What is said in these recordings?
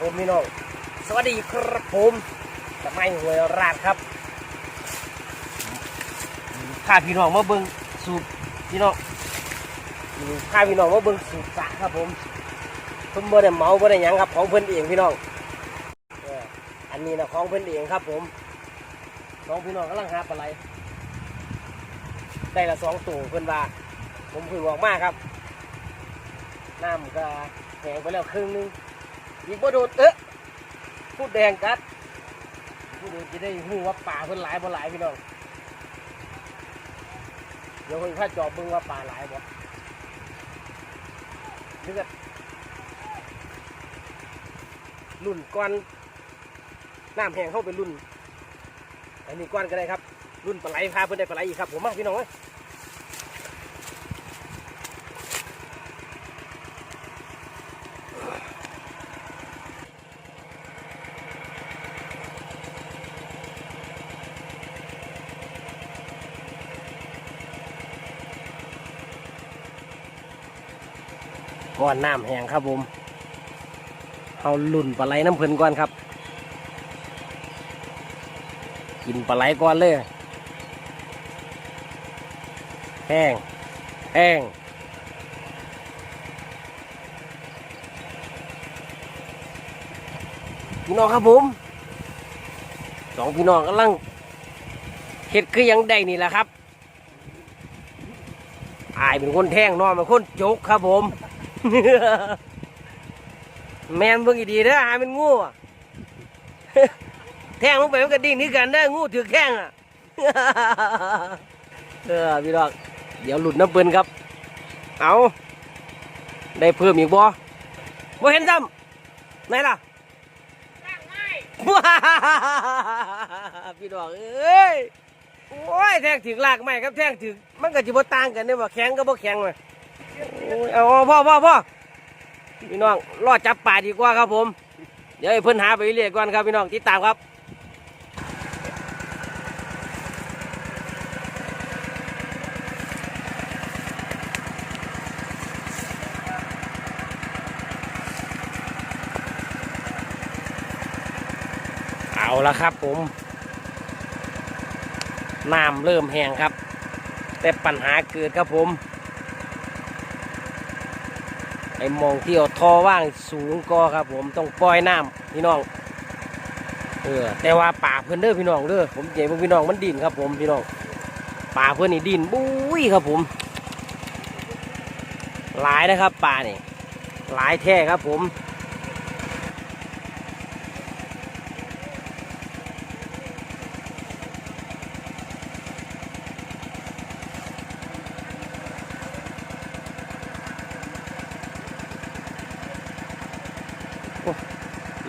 ผมพี่น้อง สวัสดีครับผมสมัยหวยราดครับพาพี่น้องมาเบิ้งสูบพี่น้องพาพี่น้องมาเบิ้งสูบสระครับผมเพิ่นบ่ได้เมาบ่ได้หยังครับของเพิ่นเองพี่น้องอันนี้นะของเพิ่นเองครับผมน้องพี่น้องกำลังหาปลาไหลได้ละสองตัวเพิ่นว่า ผมเพิ่งอกมากครับน้ำก็แห้งไปแล้วครึ่งนึง อีกบ่โดดเอ๊ะพูดแดงกัดพูดเดงจะได้หูว่าป่าเพิ่นหลายบ่หลายพี่น้องเดี๋ยวเพิ่นข้าจอบเบิ่งว่าป่าหลายบ่นี่ก็รุ่นก้อนน้ำแห้งเข้าไปรุ่นอันนี้ก้อนก็ได้ครับ รุ่นปลาไหลพาเพิ่นได้ปลาไหลอีกครับผมมาพี่น้องเอ้ย อนน้ำแห้งครับผมเอาลุ่นปลาไหลน้ำเพลินก่อนครับ กินปลาไหลก่อนเลยแห้งแห้งพี่น้องครับผมสองพี่น้องกำลังเห็ดคือยังได้นี่แหละครับอายเป็นคนแท่งนองเป็นคนโจกครับผม แมนเบิ่งดีเด้ออาเป็นงูแท่งลงไปมันก็ดิ้นนี่กันได้งูถือแข้งอะเออพี่น้องเดี๋ยวหลุดน้ำเปินครับ เอาได้เพิ่มอีกบ่บ่เห็นซ้ำไหนล่ะพี่น้องเอ้ยโอ้ยแท่งถึงลากไม้ครับแท่งถึงมันก็จะบ่ต่างกันเนี่ยว่าแข็งก็บ่แข็งเลย โอ้ยเอาพ่อพ่อพ่อพี่น้องรอจับป่าดีกว่าครับผม เดี๋ยวเพิ่นหาไปเรื่อยก่อนครับพี่น้องติดตามครับเอาละครับผมน้ำเริ่มแห้งครับ แต่ปัญหาเกิดครับผม ไอ้มองที่เอาทอว่างสูงก็ครับ ผมต้องปล่อยน้ำพี่น้องเออแต่ว่าป่าเพื่อนเด้อพี่น้องเด้อผมเห็นพี่น้องมันดินครับ ผมพี่น้องป่าเพื่อนนี่ดินบุ้ยครับผม หลายนะครับป่านี่หลายแท้ครับผม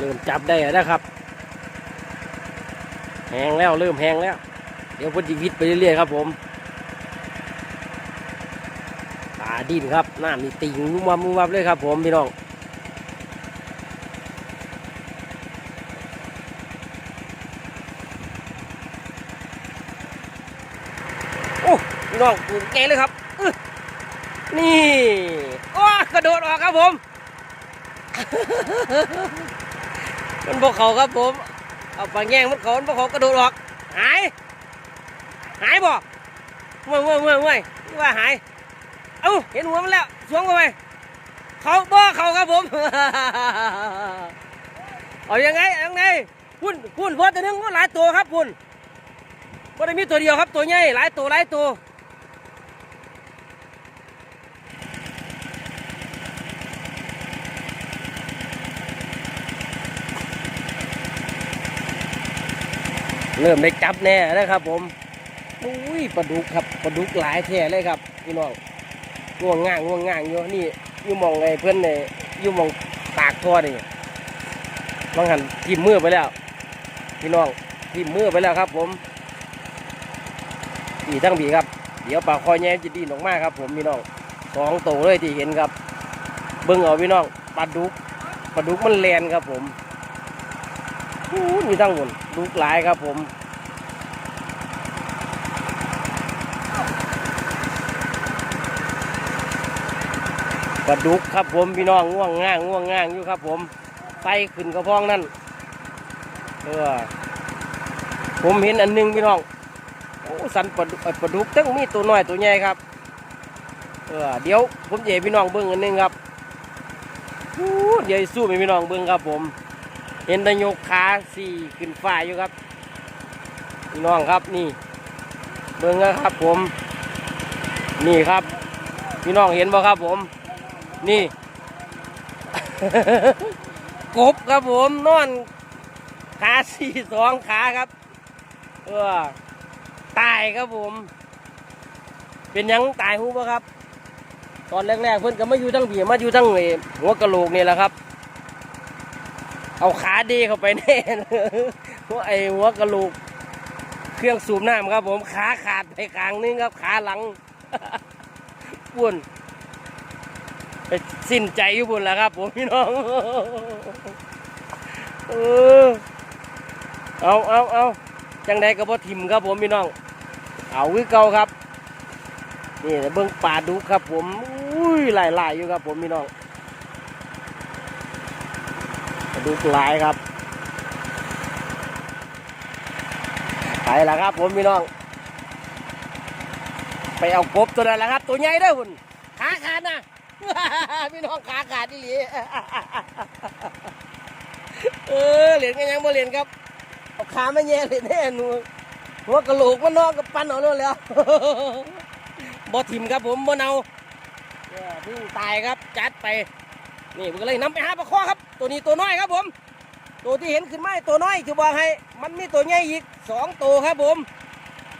ริ่มจับได้แล้วนะครับแหงแล้วเริ่มแหงแล้ว เดี๋ยวพ่นจีวิตไปเรื่อยๆครับผมตาดินครับน้ำนี่ติ่งมุมวับมุมวับเลยครับ ผมพี่น้องโอ้พี่น้องปูแกเลยครับนี่โอ้กระโดดออกครับผม มันพวกเขาครับผม เอาปลาแง่งมันเขามันพวกเขากระโดดออก หาย หายบ่เมื่อยเมื่อยเมื่อยเมื่อยว่าหาย เอ้าเห็นหัวมันแล้วสวงเข้าไปเขาบ่เขาครับผม เอายังไงเอายังไงพุ่นพุ่นพอตัวนึงก็หลายตัวครับพุ่นบ่ได้มีตัวเดียวครับตัวใหญ่หลายตัวหลายตัว เริ่มได้จับแน่แล้วครับ ผมอุ้ยปลาดุกครับปลาดุกหลายแท่เลยครับพี่น้องง่วงง่างง่วงง่างอยู่นี่ยู่มองไงเพื่อนเนี่ยยู่มองปากท่อนี่บางหันทิมมือไปแล้ว พี่น้องทิมมือไปแล้วครับ ผมบีทั้งบีครับ เดี๋ยวปลาคอยแย่จะดีนออกมากครับ ผมพี่น้องสองตัวเลยที่เห็นครับ เบิ้งเอาพี่น้องปลาดุกปลาดุกมันแลนครับผม อู้มีทั้งหมดลูกหลายครับผมปลาดุกครับผมพี่น้องง่วงง่างง่วงง่างอยู่ครับผมไฟขึ้นกระพองนั่นเออผมเห็นอันหนึงพี่น้องโอ้สันปลาดุกเอ่อปลาดุกทั้งมีตัวน้อยตัวใหญ่ครับเออเดี๋ยวผมจะให้พี่น้องเบิ้งอันหนึงครับอู้เดี๋ยวสู้ให้พี่น้องเบิ้งครับผม เห็นแตะยกขาสี่ขึ้นฟ้ายอยู่ครับพี่น้องครับนี่ เบิ้งนะครับผม นี่ครับ พี่น้องเห็นบ่ครับผม นี่ กบครับผมนอนขาสี่สองขาครับ เออตายครับผม เป็นยังตายหูบ่ครับ ตอนแรกๆเพิ่นก็มาอยู่ทั้งเบียมาอยู่ทั้งหัวกะโหลกนี่แหละครับ เอาขาเดเข้าไปแน่หัวไอ้หัวกะโหลกเครื่องสูบน้ำครับผมขาขาดไปกลางนึงครับ ขาหลังปุ่นไปสิ้นใจอยู่บุญแล้วครับผมพี่น้องเออเอาเอาเอาจังใดก็บ่ทิมครับผมพี่น้อง เอาคือเก่าครับ นี่เบิ่งป่าดุกครับผม อุ้ยหลายๆอยู่ครับผมพี่น้อง ดุกลายครับ ไปแล้วครับผมพี่น้อง ไปเอากบตัวนั้นแหละครับ ตัวใหญ่ด้อคุณขาขาดนะพี่น้องขาขาดที่หลีเออเหรียญกันยังบ่เหรียญครับเอาขาไม่แย่เลยแน่นูหัวกระโหลกมันนอกกับปั้นเอาโน่นแล้วบ่ทิมครับผมบ่เนาเออเพิ่งตายครับจัดไป นี่ผมก็เลยนำไปหาปลาคอครับ ตัวนี้ตัวน้อยครับผม ตัวที่เห็นขึ้นมาตัวน้อยที่บอกให้ มันมีตัวใหญ่อีกสองตัวครับผม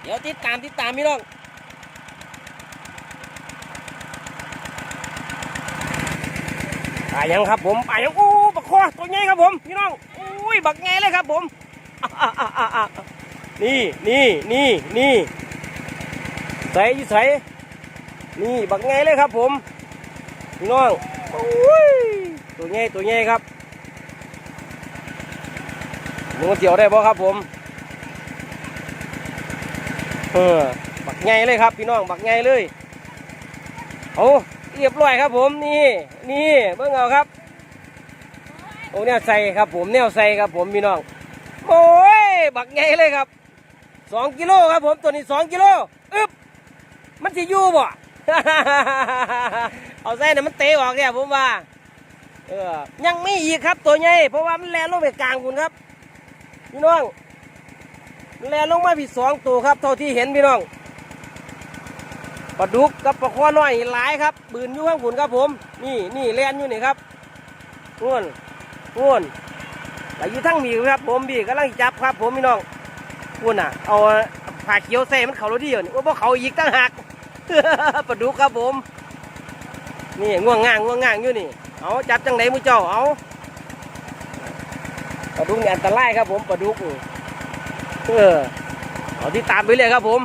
เดี๋ยวติดตามติดตามพี่น้องปลายังครับผมปลายังโอ้บักคอตัวใหญ่ครับผมพี่น้องอุ้ยบักไงเลยครับผมนี่นี่นี่นี่ใส่ยู่ใส่นี่บักไงเลยครับผมพี่น้องอุ้ย ตัวใหญ่ตัวใหญ่ครับมึงเกี่ยวได้บ่ครับผมเออบักไงเลยครับ พี่น้องบักไงเลยเอาเรียบร้อยครับผมนี่นี่เบิ่งเอาครับโอ้แนวใส่ครับผมแนวใส่ครับผมพี่น้องโอ้ยบักใหญ่เลยครับสองกิโลครับผมตัวนี้สองกิโลอึบมันสิยู่บ่เอาใส่น่ะมันเตะออกเนี่ยผมว่า เออยังไม่อีกครับตัวใหญ่เพราะว่ามันแลนลงไปกลางคุณครับ พี่น้องมันแลนลงมาผิดสองตัวครับ เท่าที่เห็นพี่น้องปลาดุกกับปลาคอน้อยหลายครับบืนอยู่ข้างขุนครับผม นี่นี่เลียนอยู่นี่ครับง่วนง่วนแล้วอยู่ทั้งมีครับ ผมบีกำลังจับครับ ผมพี่น้องคุณอะ เอาผ้าเขียวใส่มันเขารถดีอยู่นี่ว่าพวกเขาอีกตั้งหักปลาดุกครับผม นี่ง่วงง่างง่วงง่างอยู่นี่ เอาจับจังไหนมือเจ้าเอาปลาดุกนี่อันตรายครับผมปลาดุกเออเอาที่ตามไปเลยครับผม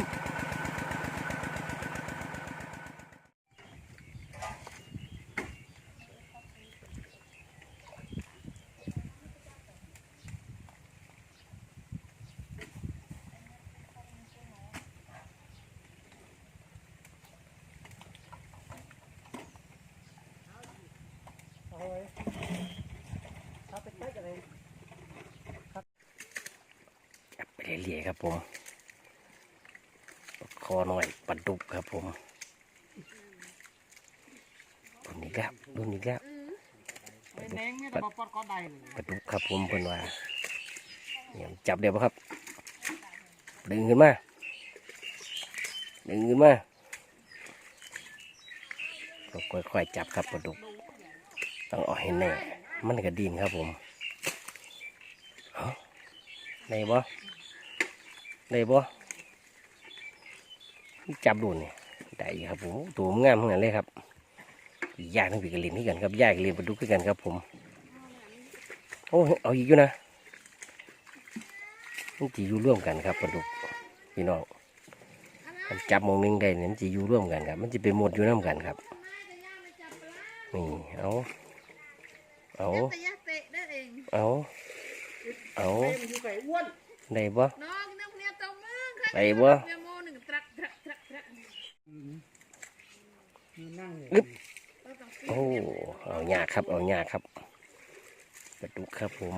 จับไปเรื่อยๆครับ ผมคอหน่อยปลาดุกครับผมรุ่นนี้แล้วรุ่นนี้แล้วปลาดุกแดงไม่ได้บอกปอดก็ได้เลยปลาดุกครับผมเพิ่นว่าเนี่ยจับเดี๋ยวบ่ครับ ดึงขึ้นมา ดึงขึ้นมาก็ค่อยๆจับครับปลาดุกต้องเอาให้แน่มันก็ดินครับผมเอาได้บ่ ได้บ่จับดูนี่ได้อยู่ครับผมตัวมันงามทั้งนั้นเลยครับย่างทั้งปีกระลินที่กันครับย่างกระลินปลาดุกคือกันครับผมโอ้เอาอีกอยู่นะมันจะอยู่ร่วมกันครับปลาดุกพี่น้องมันจับหมองหนึงได้เนี่ยมันจะอยู่ร่วมกันครับ มันจะไปหมดอยู่น้ำกันครับนี่เอาเอาแต่ยาเตะได้เองเอาเอามันอยู่ไก่อ้วนได้บ่น้ ไปบ่เปียโมหนึ่งตรักตรักตรักตรักมีนั่งเลยเราต้องปีโอ้เอาหยากครับเอาหยากครับปลาดุกครับผม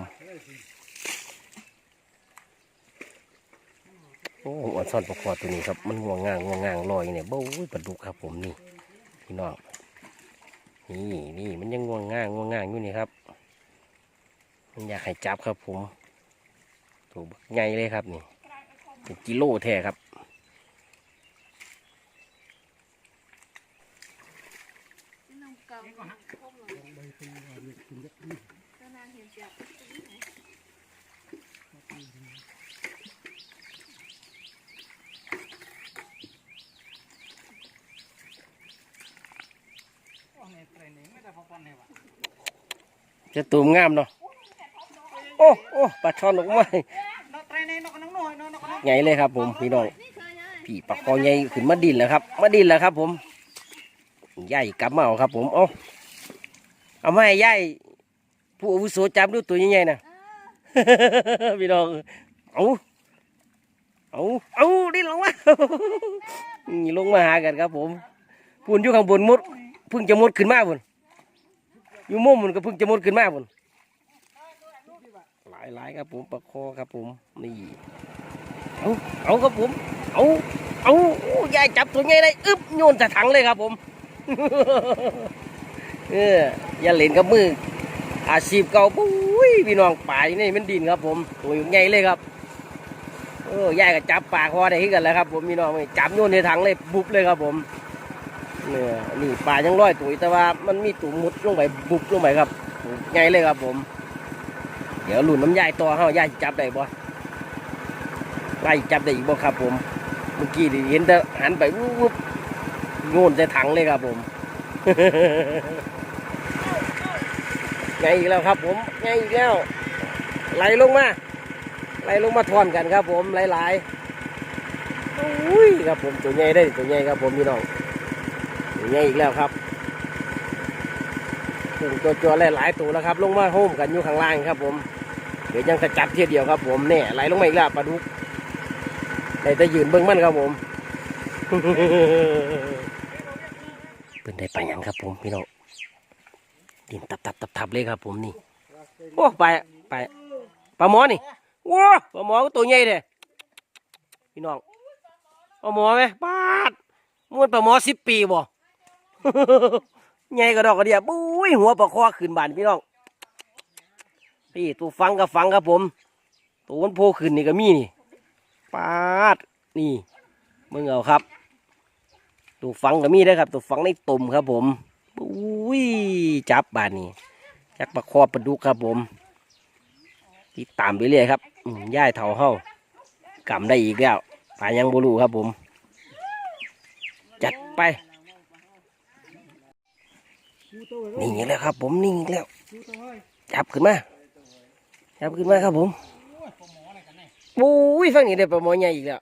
โอ้อ่อนซ่อนปลาคอตัวนี้ครับ มันง่วงง่างง่วงง่างลอยเนี่ยโบ้ยปลาดุกครับผมนี่พี่น้องนี่นี่มันยังง่วงง่างง่วงง่างอยู่นี่ครับ มันอยากให้จับครับผมตัวใหญ่เลยครับนี่ เป็นกิโลแท้ครับจะจะตูมงามเนาะ โอ้ โอ้ปลาช่อนออกมา ใหญ่เลยครับ ผมพี่น้องพี่ปลาคอใหญ่ขึ้นมาดินแล้วครับ มาดินแล้วครับ ผมใหญ่กลับมาเอาครับ ผมเอาเอามาให้ใหญ่ผู้อาวุโสจับดูตัวใหญ่ๆนะพี่น้องเอาเอาเอาดิลงมาลงมาหากันครับ ผมพูนอยู่ข้างบนมดเพิ่งจะมดขึ้นมาพุ่นอยู่มุมมันก็เพิ่งจะมดขึ้นมาพุ่นหลายหลายๆครับผมปลาคอครับผมนี่ เอาเอาครับผม เอาเอายายจับตัวใหญ่เลยอึ๊บโยนจะถังเลยครับผมเอออย่าเล่นกับมืออาชีพเก่าปุ้ยพี่น้องป่ายนี่มันดินครับผมตัวใหญ่เลยครับเออยายก็จับปลาคอได้ขึ้นกันแล้วครับผมพี่น้องจับโยนในถังเลยบุบเลยครับผมเนี่ยนี่ปลายังร้อยตัวอยู่แต่ว่ามันมีตุ่มมุดลงไปบุบลงไปครับตัวใหญ่เลยครับผม เดี๋ยวหลุนน้ำยายตัวเฮายายจับได้บ่ ไล่จับได้อีกบ่ครับ ผมเมื่อกี้เห็นแต่หันไปวุบวุบโยนใส่ถังเลยครับ ผมไงอีกแล้วครับ ผมไงอีกแล้วไหลลงมาไหลลงมาทอนกันครับ ผมหลายๆอุ้ยครับผมตัวใหญ่ได้ตัวใหญ่ครับผมพี่น้องตัวใหญ่อีกแล้วครับถึงตัวตัวหลายๆตัวแล้วครับ ลงมาโฮมกันอยู่ข้างล่างครับ ผมเดี๋ยวยังกระจับเทียเดียวครับ ผมเนี่ยไหลลงมาอีกแล้วปลาดุก ได้แต่ยืนเบิ้องมันครับผมเป็นได้ไปลาหยังครับ ผมพี่น้องดินตับตับตับตับเลยครับ ผมนี่โอ้ไปไปปลาหมอนี่ว้าปลาหมอก็ตัวใหญ่เลยพี่น้องปลาหมอไหมปาดม้วนปลาหมอสิบปีบ่ใหญ่กระดอกกระเดียบุ้ยหัวปลาคอขึ้นบานพี่น้องพี่ตัวฟังกับฟังครับผมตัวมันโผล่ขึ้นนี่ก็มีนี่ ปาด นี่มึงเอาครับ ตัวฟังก็มีได้ครับ ตัวฟังในตุ่มครับผมอุ้ยจับบานนี้จักประคอบประดุกครับผมติดตามไปเรื่อยครับย่ายเถาเฮากำได้อีกแล้วปลายังบรูครับผม จัดไปนี่อีกแล้วครับผมนี่อีกแล้ว จับขึ้นมา จับขึ้นมาครับผม โอ้ยปลาหมออะไรกันเนี่ยอุ้ยฟังนี่ได้ปลาหมอใหญ่อีกแล้ว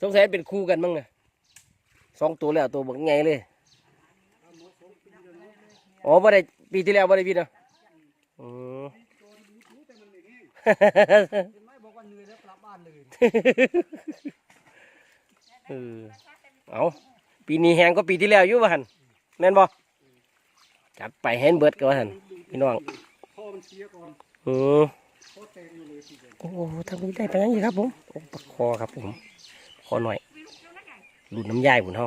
สงสัยเป็นคู่กันมั้งนะสองตัวแล้วตัวบักใหญ่เลยอ๋อบ่ได้ปีที่แล้วบ่ได้พี่นะอืมเห็นไหมบอกว่าเหนื่อยแล้วกลับบ้านเอเอาปีนี้แหงก็ปีที่แล้วอยู่ว่าหันแม่นบ่จัดไปแฮนเบิร์ดก็ว่าหันพี่น้อง มันเสียก่อนอือพ่อแตงอยู่เลยทีเดียวโอ้ทำนี้ได้ไปยังอยู่ครับผมโอ้ปลาคอครับผมคอหน่อยดูดน้ำยายผมเฮา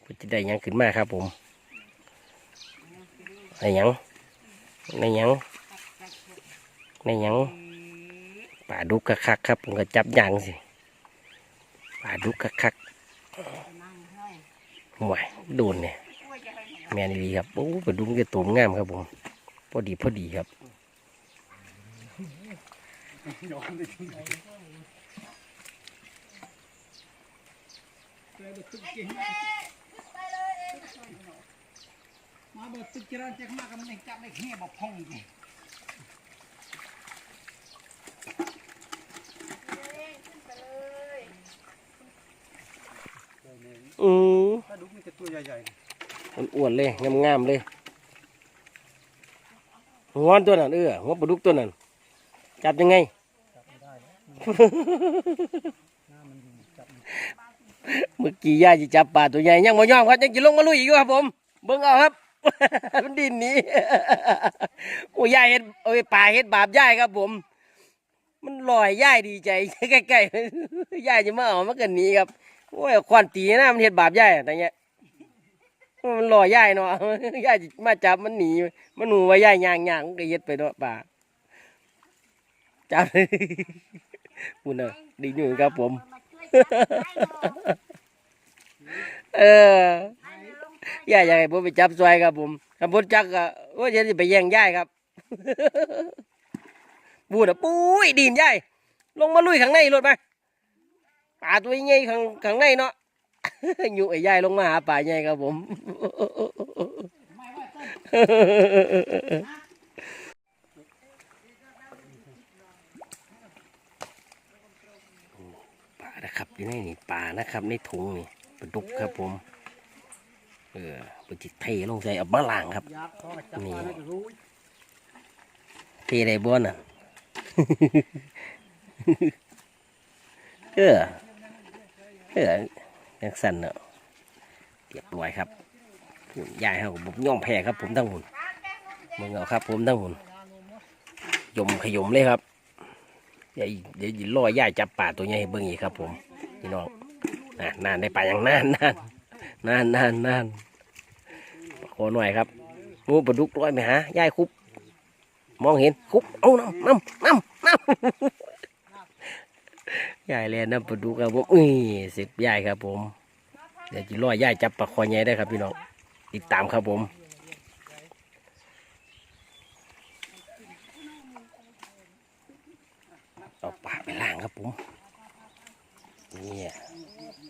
เพื่อจะได้หยังขึ้นมาครับผมในยังในยังในยังปลาดุกคักครับผมก็จับยางสิปลาดุกคักห่วยโดนเนี่ยแม่นดีครับโอ้ปลาดุกจะตัวงามครับผม อดีพอดีครับยอมเลยทีเดียวเดี๋ยวตึกเก่งมาเบิดตึกเจริญเจ๊กมากกับมันเองจับได้แค่บอกพองอีกอือถ้าดุกมันจะตัวใหญ่อ้วนๆเลยงามๆเลย หัวตัวนั้นเออหัวปลาดุกตัวนั้น จับยังไง จับไม่ได้แล้วหน้ามันอยู่จับเมื่อกี้ย่าจะจับปลาตัวใหญ่ยังไม่ยอมครับยังจะลงมาลุยอีกอยู่ครับผม เบิ่งเอาครับ มันดินหนี้โอ้ยายเฮ็ดโอ้ยป่าเฮ็ดบาปย่ายครับผม มันลอยย่ายดีใจใกล้ๆย่ายจะมาเอามันกันนี้ครับโอ้ยควันตีนะมันเฮ็ดบาปย่ายแต่เงี้ย มันลอยยายเนาะย่ายมาจับมันหนี มันหนูว่ายายย่างย่างก็เฮ็ดไปเนาะป่าจับคุณน่ะดีอยู่ครับผม เออให้ลงไปย่าอยากให้ผมไปจับซอยครับผมคำพูดจักก็ว่าจะไปแย่งย่ายครับบูดอะปุ้ยดินย่ายลงมาลุยข้างในรถไปป่าตัวใหญ่ข้างข้างในเนาะ อยู่ไอ้ย่ายลงมาหาป่าใหญ่ครับผมป่านะครับอยู่ในนี่ป่านะครับ ในถุงนี่ปลาดุกครับผม เออปจิตเทลงใจเอามาล้างครับอยากขอจับปลาให้รู้เทได้บ่น่ะเออเออ ยังสั่นเนาะเรียบร้อยครับยายเขาผมย่อมแพ้ครับ ผมทั้งหุ่นมึงเอาครับ ผมทั้งหุ่นยมขยมเลยครับเดี๋ยวเดี๋ยวรอยายจับป่าตัวใหญ่ให้เบิ่งอีกครับ ผมพี่น้องน่นานได้ป่าอย่างนานนานนานนานนานขอหน่อยครับงูปลาดุกร้อยไหมฮะยายคุบ มองเห็นคุบเอาน้ำน้ำน้ำน้ำ ยายแลน้ำปลาดุกครับผมอุ้ยเสร็จยายครับผม เดี๋ยวจะรอยายจับปลาคอใหญ่ได้ครับพี่น้อง ติดตามครับผมเอาปลาไปล่างครับผมนี่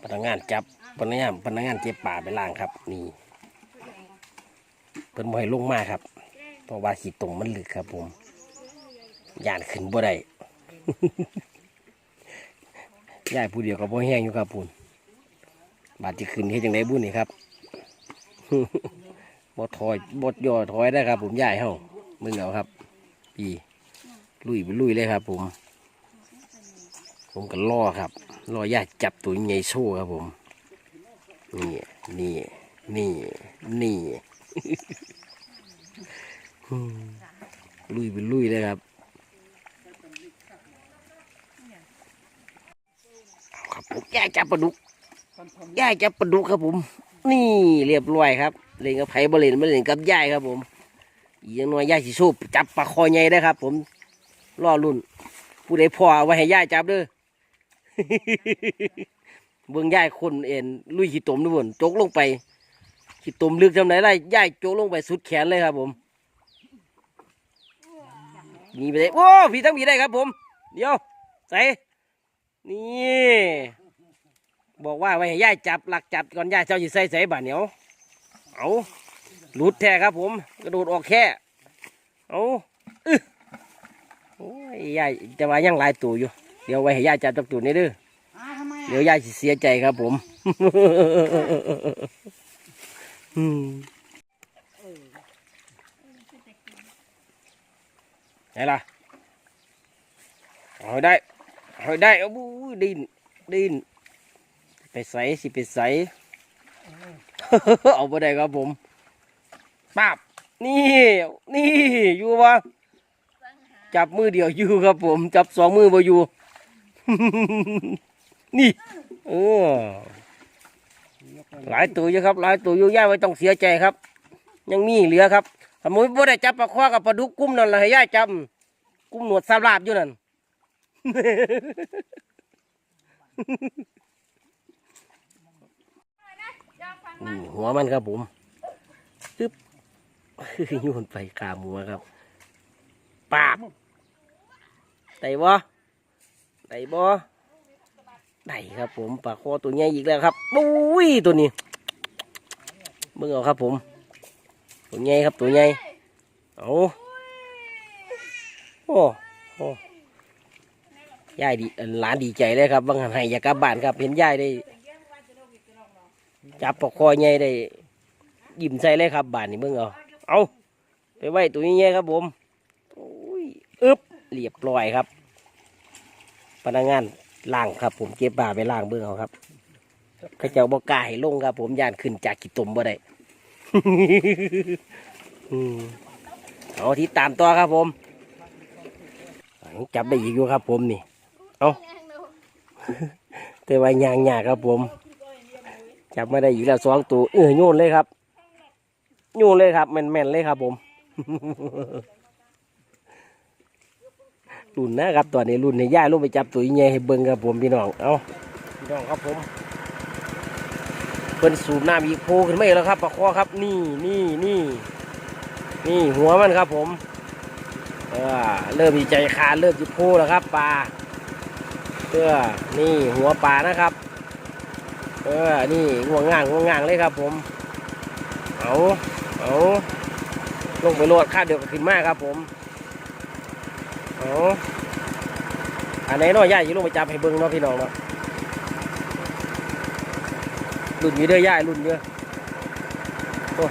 พนักงานจับพนักงานพนักงานเจ็บปลาไปล่างครับ นี่เพิ่นบ่ให้ลงมาครับ เพราะว่าขีดตรงมันลึกครับผมยานขึ้นบ่ได้ ย่ายผู้เดียวกับบ่แห้งอยู่ครับปุ่นบาดจะขึ้นเฮ็ดจังไดบุญนี่ครับบ่ถอยบ่ย่อถอยได้ครับ ผมย่ายเฮามึงเอาครับพี่ลุยไปลุยเลยครับ ผม ผมก็ล่อครับล่อย่าจับตัวใหญ่โซ่ครับ ผมนี่นี่นี่นี่ลุยไปลุยเลยครับเอาครับผม ย่ายจับปลาดุกย่ายจับปลาดุกครับผม นี่เรียบร้อยครับเล่นกับไผ่บริเล่นบริเล่นกับย่ายครับผมย่างน้อยย่ายสิสู้จับปลาคอใหญ่ได้ครับ ผมล่อรุ่น ผู้ใดพอเอไว้ให้ย่ายจับเด้อเบิ่งย่ายคนเอ็นลุยขี้ตมด้วยบนจกลงไปขี้ตมลึกจำไหนได้ย่ายจกลงไปสุดแขนเลยครับผมหนีไปเลยโอ้พี่ทั้งพี่ได้ครับผม เดี๋ยวใส่นี่ บอกว่าไว้ให้ย่ายจับหลักจับก่อนย่ายเจ้าจะใส่ใส่บาดเหนียวเอาหลุดแท้ครับ ผม กระโดดออกแค่เอาอึโอ้ยย่ายจะว่ายังหลายตัวอยู่ เดี๋ยวไว้ให้ย่ายจับจักตัวนี้เด้ออ้าทำไมเดี๋ยวย่ายสิเสียใจครับผมอืมไหนล่ะเอาให้ได้เอาให้ได้เอาบู๊ดินดิน ไปใส่สิไปใส่เอาไปได้ครับผมป้าบนี่ นี่อยู่วะจับมือเดียวอยู่ครับผม จับสองมือบ่อยู่ นี่เออหลายตัวอยู่ครับ หลายตัวอยู่ย่าไม่ต้องเสียใจครับ ยังมีเหลือครับสมมติว่าได้จับปลาคว้ากับปลาดุกกุ้มนั่นแหละให้ย่าจับกุ้มหนวดสาลาบอยู่นั่น นี่หัวมันครับผมตึ๊บโยนไปกามหัวครับปาบไต่บ่ไต่บ่ไต่ครับผมปลาคอตัวใหญ่อีกแล้วครับปุ้ยตัวนี้เบิ่งเอาครับผมตัวใหญ่ครับตัวใหญ่เอาโอ้โอ้ยายดีหลานดีใจเลยครับบางหันให้ยากกลับบ้านครับเห็นยายได้ จับปลาคอใหญ่ได้ยิ้มใส่เลยครับบานนี่เบิ่งเอาเอาไปไว้ตัวนี้ใหญ่ครับผมอ้ยอึบเรียบร้อยครับ พนักงานล่างครับ ผมเก็บปลาไปล่างเบิ่งเอาครับเขาเจ้าบอกกาให้ลงครับ ผมย่านขึ้นจากขีดตมบ่ได้อืมเอาที่ตามตัวครับผมจับได้อีกอยู่ครับ ผมนี่ เอาแต่ว่ายางยากครับผม จับมาได้อีกแล้วสองตัวเออโยนเลยครับโยนเลยครับแม่นๆเลยครับ ผมรุ่นนะครับตอนนี้รุ่นในย่าลงไปจับตัวใหญ่ให้เบิ่งครับผมพี่น้องเอาพี่น้องครับผมเพิ่นสูบน้ำอีกโพขึ้นไมาอีกแล้วครับปลาคอครับนี่นี่นี่นี่หัวมันครับผมเออเริ่มมีใจขาดเริ่มจะโพแล้วครับปลาเออนี่หัวปลานะครับ เออ นี่ง่วงง่างง่วงง่างเลยครับ ผม เอาเอาลงไปโหลดค่าเดียวก็ขึ้นมากครับผมเอาอันไหนน้อยย่ายอยิ่ลงไปจับให้เบิ้งเนาะพี่น้องเนาะรุ่นนี้เด้อย่ายรุ่นเด้อโอ้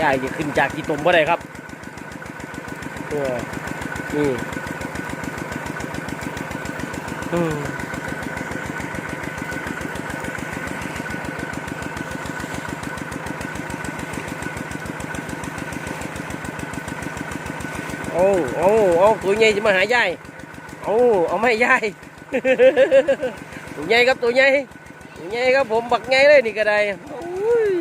ย่ายจะขึ้นจากกี่ตมบ่ได้ครับเออนี่อืมโอ้โอ้โอ้ ตัวใหญ่จะมาหายายโอ้เอาไม่ยายตัวใหญ่ครับตัวใหญ่ตัวใหญ่ครับผมบักใหญ่เลยนี่ก็ได้โอ้ย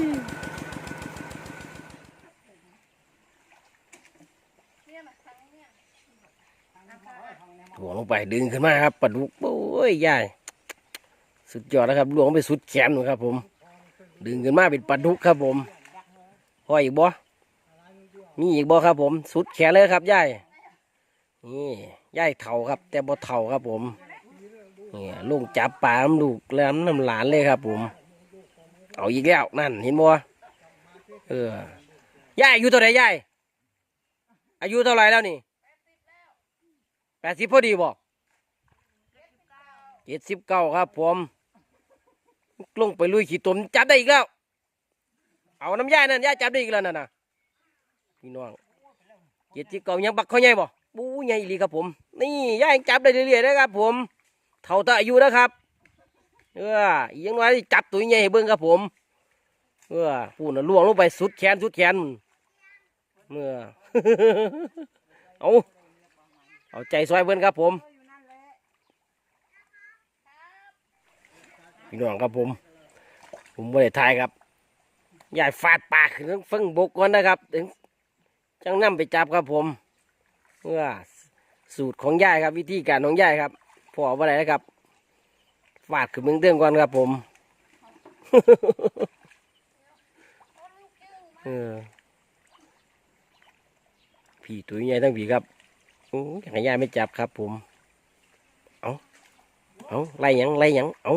ถ่วลงไปดึงขึ้นมาครับปลาดุกโอ้ยยายสุดยอดนะครับลวงไปสุดแขนครับผม ดึงขึ้นมาเป็นปลาดุกครับผมห้อยอีกบ่มีอีกบ่ครับผม สุดแขนเลยครับยาย นี่ยายเถาครับ แต่บ่เถาครับผมนี่ลุงจับปลาลูกแล้วน้ำหลานเลยครับ ผม เอาอีกแล้วนั่นเห็นบ่เออยายอายุเท่าไหร่ยายอายุเท่าไหร่แล้วนี่แปดสิบพอดีบ่เจ็ดสิบเก้าครับผมลงไปลุยขี่ตมจับได้อีกแล้ว เอาน้ำยายนั่นยายจับได้อีกแล้วนั่นนะพี่น้องเจ็ดสิบเก้ายังบักเขาใหญ่บ่ บู๊ใหญ่ลีครับผม นี่ย่ายยังจับได้เรื่อยๆนะครับ ผม เท่าตาอายุนะครับ เอออีกอยังน้อยจับตัวใหญ่ให้เบิ่งครับผม เออปูน่ะล่วงลงไปสุดแขนสุดแขนเมื่อเอาเอาใจซอยเบิ่นครับผมพี่น้องครับผม ผมไม่ได้ทายครับยายฟาดปากขึ้นฟังบกก่อนนะครับ ถึงจังนำไปจับครับผม เพื่อสูตรของยายครับ วิธีการของยายครับพอว่าอะไรนะครับฟาดขึ้นเมืองเตือนก่อนครับผมเออพี่ตัวใหญ่ทั้งผีครับอู้อยากให้ยายไม่จับครับผม เอาเอาไล่ยังไล่ยังเอา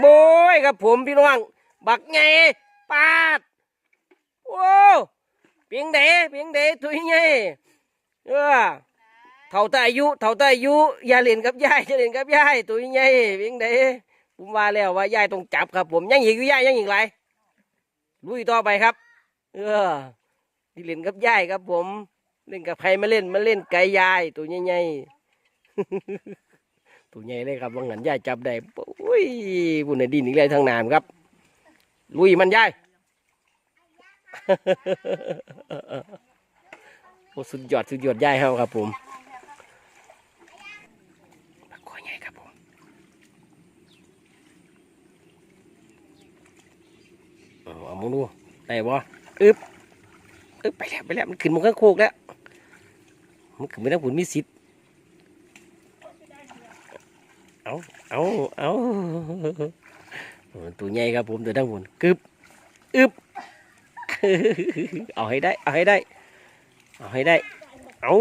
โบยครับผมพี่น้อง บักไงปาด โอ้เพียงเดเพียงเดถุยไง เออเท่าแต่อายุเท่าแต่อายุอย่าเล่นกับยายอย่าเล่นกับยายถุยไงเพียงเดผมว่าแล้วว่ายายต้องจับครับ ผมยังอีกอยู่ยายยังอีกไรลุยต่อไปครับ เออที่เล่นกับยายครับ ผม เล่นกับใครมาเล่นมาเล่นไก่ยาย ตัวใหญ่ๆตัวใหญ่เลยครับว่างันยายจับได้โอ้ยบุญในดินอีกเลยทางน้ำครับ ลุยมันยาย โอ้สุดยอดสุดยอดยายเฮาครับผมปลาคอใหญ่ครับผมเอาเอมึงดูได้บ่อึ๊บอึ๊บไปแล้วไปแล้วมันขึ้นมันข้างโคกแล้วมันขึ้นไม่ได้ผลมีสิทธิ์เอาเอาเอาตัวใหญ่ครับผมตัวทั้งหมดกึบอึบเอาให้ได้ เอาให้ได้ เอาให้ได้ เอา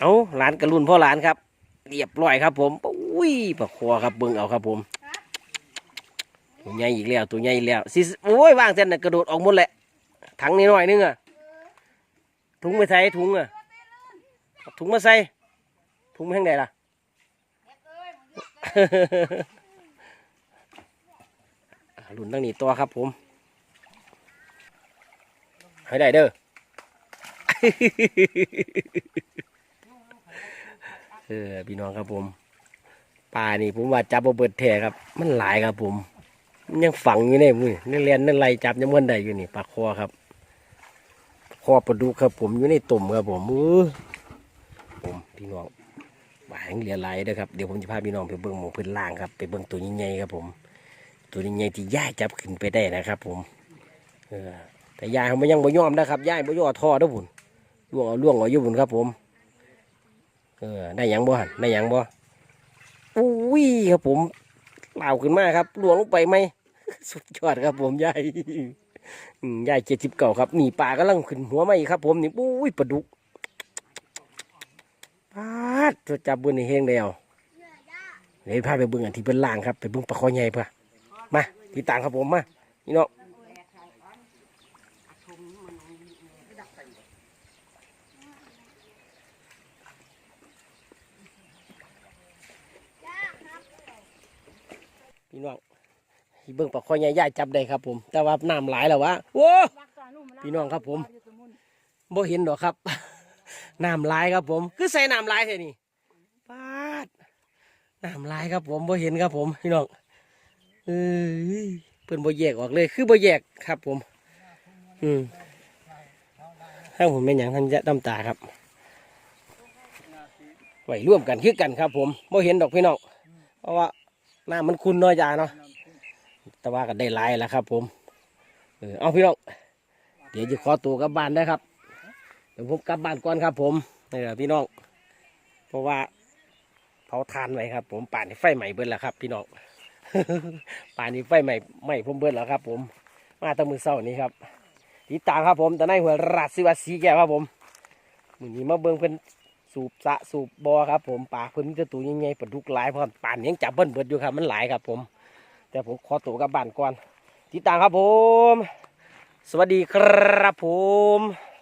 เอาหลานกระลุนพ่อหลานครับเรียบร้อยครับ ผมอุ้ยปลาคอครับเบิ่งเอาครับผมตัวใหญ่อีกแล้วตัวใหญ่อีกแล้วสิโอ้ยวางเส้นน่ะกระโดดออกหมดแหละถังนิดหน่อยนึงอะถุงไม่ใส่ถุงอะถุงมาใส่ถุงไม่ทางไหนล่ะหลุนตั้งนี้ตัวครับผมให้ได้เด้อ เออพี่น้องครับผมปลานี่ผมว่าจับเบิดแท้ครับ มันหลายครับผมมันยังฝังอยู่ในมือนี่เรียนนั่นไรจับยังมันได้อยู่นี่ปลาคอครับคอปลาดุกครับ ผมอยู่ในตุ่มครับผมมือผมพี่น้องบ่ายเหลียไหลเด้อครับเดี๋ยวผมจะพาพี่น้องไปเบิ้งหมูพื้นล่างครับไปเบิ้งตัวใหญ่ๆครับผม ตัวใหญ่ที่ย่ายจับขึ้นไปได้นะครับ ผม เออแต่ยายเขาไม่ยังบ่ยอมนะครับยายบ่ย่อท่อเด้อพุ่น ล่วงเอาล่วงเอาอยู่พุ่นครับ ผม เออได้ยังบ่หันได้ยังบ่อุ้ยครับผมเปล่าขึ้นมาครับล่วงลงไปไหมสุดยอดครับ ผมยายยายเจ็ดสิบเก่าครับหนีป่ากำลังขึ้นหัวมาอีกครับ ผมนี่ปุ้ยปลาดุกปาดจะจับบืนในเฮงเดียวเดี๋ยวพาไปเบิ่งอันที่เป็นล่างครับไปเบิ่งปลาคอใหญ่เพื่อมาพี่ต่างครับผมมานี่เนาะ พี่น้องที่เบิ่งปลาคอใหญ่ยายจับได้ครับผม แต่ว่าน้ำหลายแล้ววะโอ้พี่น้องครับผมบ่เห็นดอกครับ น้ำลายครับผม คือใส่น้ำลายเท่นี่ปาดน้ำลายครับผมบ่เห็นครับผม พี่น้องเอ้ยเพิ่นบ่แยกออกเลย คือบ่แยกครับผม อืมถ้าผมเป็นอย่างท่านจะน้ำตาครับไว้ร่วมกันคือกันครับ ผมบ่เห็นดอกพี่น้องเพราะว่า น้ำมันคุณน้อยจาเนาะแต่ว่าก็ได้ลายแล้วครับ ผม เออเอาพี่น้องเดี๋ยวจะขอตัวกลับบ้านนะครับเดี๋ยวผมกลับบ้านก่อนครับ ผมนี่แหละพี่น้องเพราะว่าเผาทานไว้ครับ ผมป่านนี้ไฟใหม่เบิ้แล้วครับ พี่น้องป่านนี้ไฟใหม่ใหม่ผมเบิ้แล้วครับ ผม มาตั้งมือเศร้านี้ครับติดตามครับผมแต่ในหัวราชสิวัสสีแก้วครับผมมือนี้มาเบิ้งเพิ่น สูบสะสูบบอครับผมปลาเพิ่นมีแต่ตัวใหญ่ๆปลาดุกหลายพร้อมป่านยังจับเบิ้ลเบิดอยู่ครับมันหลายครับผม แต่ผมขอตัวกับบ้านก่อนติดตามครับผม สวัสดีครับผม